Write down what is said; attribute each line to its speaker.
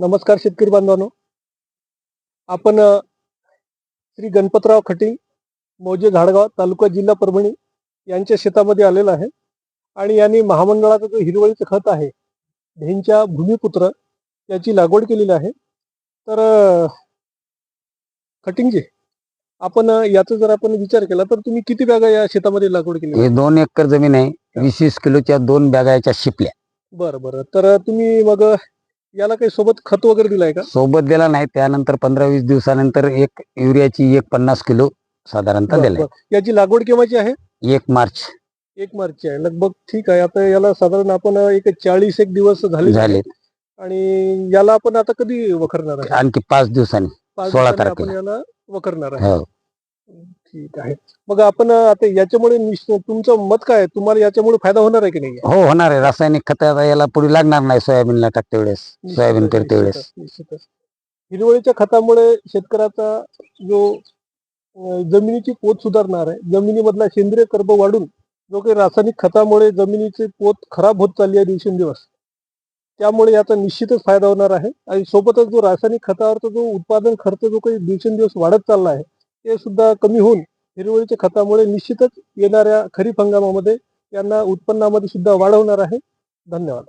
Speaker 1: नमस्कार शेतकरी बांधवांनो. आपण श्री गणपतराव खटिंग मौजे झाडगाव तालुका जिल्हा परभणी यांच्या शेतामध्ये आलेला आहे आणि यांनी महामंडळाचं जो हिरवळीचं खत आहे ढेंच्या भूमिपुत्र याची लागवड केलेली आहे. तर खटिंगजी आपण याचा जर आपण विचार केला तर तुम्ही किती बॅगा या शेतामध्ये लागवड केली?
Speaker 2: हे दोन एकर जमीन आहे वीस वीस किलोच्या दोन बॅगा याच्या शिपल्या.
Speaker 1: बरं बरं. तर तुम्ही मग याला काही सोबत खत वगैरे दिलाय का?
Speaker 2: सोबत दिला नाही. त्यानंतर पंधरा वीस दिवसानंतर एक युरियाची एक पन्नास किलो साधारणतः दिलाय.
Speaker 1: याची लागवड केव्हाची आहे?
Speaker 2: एक मार्च.
Speaker 1: एक मार्चची आहे. लगभग ठीक आहे. आता याला साधारण आपण एक चाळीस एक दिवस झाले.
Speaker 2: झाले
Speaker 1: आणि याला आपण आता कधी वखरणार आहे
Speaker 2: आणखी पाच दिवसांनी सोळा तारखेला.
Speaker 1: याला वखरणार आहे
Speaker 2: हो
Speaker 1: ठीक आहे. मग आपण आता याच्यामुळे निश्च- तुमचं मत काय आहे? तुम्हाला याच्यामुळे फायदा होणार आहे की नाही?
Speaker 2: हो होणार आहे. रासायनिक खत आता याला पुढे लागणार नाही सोयाबीनला टाकते वेळेस. सोयाबीन पेरते वेळेस
Speaker 1: निश्चितच, निश्चितच. हिरवळीच्या खतामुळे शेतकऱ्याचा जो अं, जमिनीची पोत सुधारणार आहे जमिनीमधला सेंद्रिय कर्ब वाढून जो काही रासायनिक खतामुळे जमिनीची पोत खराब होत चालली आहे दिवसेंदिवस त्यामुळे याचा निश्चितच फायदा होणार आहे. आणि सोबतच जो रासायनिक खतावरचा जो उत्पादन खर्च जो काही दिवसेंदिवस वाढत चालला आहे ते सुद्धा कमी होऊन हिरवळीच्या खतामुळे निश्चितच येणाऱ्या खरीप हंगामामध्ये यांना उत्पन्नामध्ये सुद्धा वाढ होणार आहे. धन्यवाद.